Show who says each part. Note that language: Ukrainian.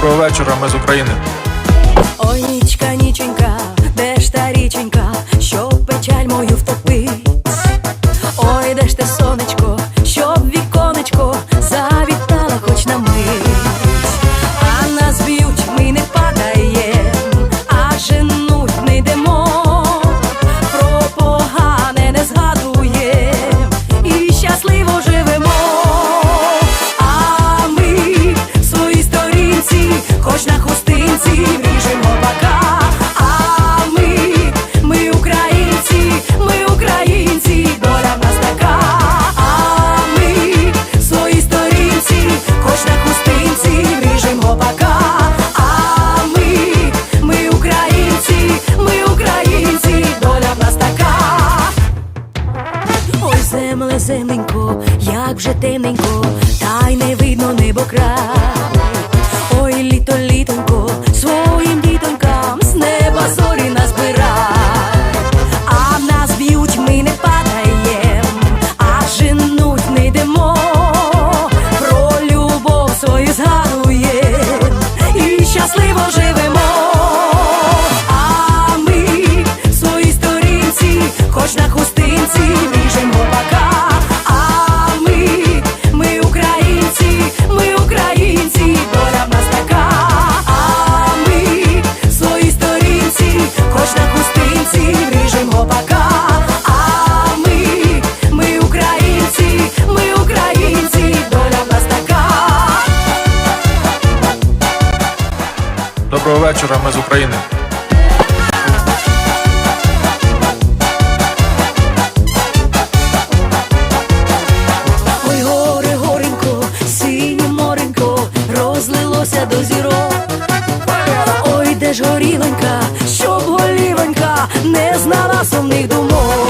Speaker 1: Доброго вечора, ми з України.
Speaker 2: Ой, нічка тихенько, як вже темненько, та й не видно небо край. Ой, літо літонько своїм дітям.
Speaker 1: Доброго вечора, ми з України.
Speaker 2: Ой, горе, горенько, синє моренько, розлилося до зірок. Ой, де ж горіленька, щоб голівенька не знала сумних думок.